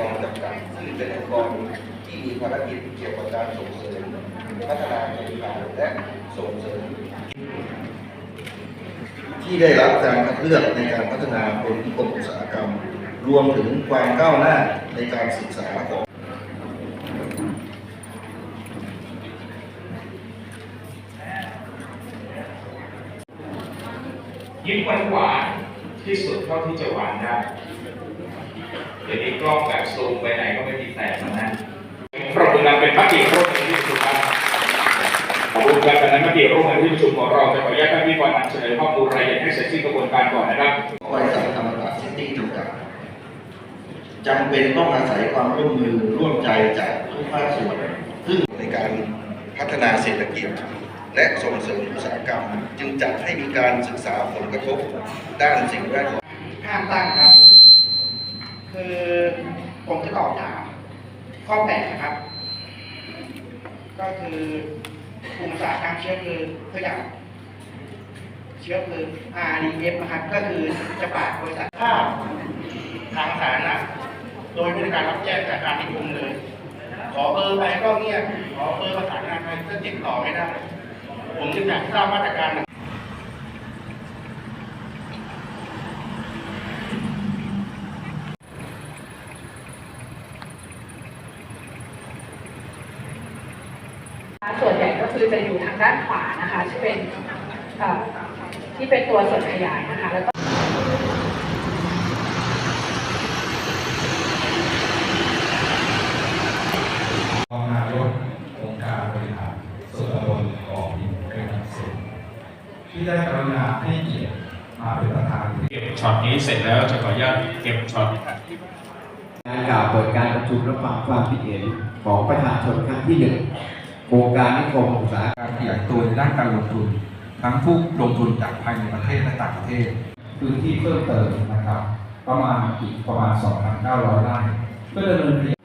กรจำกัดซึ่งเป็นองค์กรที่มีภารกิจเกี่ยวกับการส่งเสริมพัฒนาโครงการและส่งเสริม ที่ได้รับการคัดเลือกในการพัฒนาเป็นนิคมอุตสาหกรรม รวมถึงความก้าวหน้าในการศึกษาของยิ้มหวานที่สุดเท่าที่จะหวานได้ เดี๋ยวนี้กล้องแบบซูมไปไหนก็ไม่มีแตกแล้วนะปรบมือดังเป็นมติร่วมกันที่ประชุมครับขอบคุณครับดังนั้นมติร่วมกันที่ประชุมของเราจะขออนุญาตท่านพิธีกรนำเสนอข้อมูลรายละเอียดให้เสร็จสิ้นกระบวนการก่อนนะครับบริษัทธรรมศาสตร์ซิตี้จำกัดจำเป็นต้องอาศัยความร่วมมือร่วมใจจากทุกภาคส่วนซึ่งในการพัฒนาเศรษฐกิจและส่งเสริมอุตสาหกรรม จึงจัดให้มีการศึกษาผลกระทบด้านสิ่งแวดล้อมห้ามตั้งครับ คือผมจะตอบถามข้อแปดนะครับ ก็คือกลุ่มสาหกรรเชื้อเพลิงตัวอย่างเชื้อเพลิง RDF นะครับก็คือจะปาดบริษัทภาพทางสาธารณะโดยไม่ได้การรับแจ้งจากการที่คุมเลย ขอเบอร์ไปก็เงียบขอเบอร์ประสานงานไปก็ติดต่อไม่ได้ ผมจึงอยากทราบมาตรการ ส่วนใหญ่ก็คือจะอยู่ทางด้านขวานะคะที่เป็นเอ่อที่เป็นตัวส่วนขยายนะคะแล้วก็รองนายกองค์การบริหารส่วนตำบลเกาะหินเป็นอันสุดที่ได้กรุณาให้เกียรติมาเป็นประธานเก็บช็อตนี้เสร็จแล้วจะขออนุญาตเก็บช็อตงานกล่าวเปิดการประชุมรับฟังความคิดเห็นของประชาชนครั้งที่หนึ่ง โครงการนิคมอุตสาหกรรมขยายตัวในด้านการลงทุน ทั้งผู้ลงทุนจากภายในประเทศและต่างประเทศ พื้นที่เพิ่มเติมนะครับ ประมาณอีกประมาณ 2,900ไร่เพื่อดำเนิน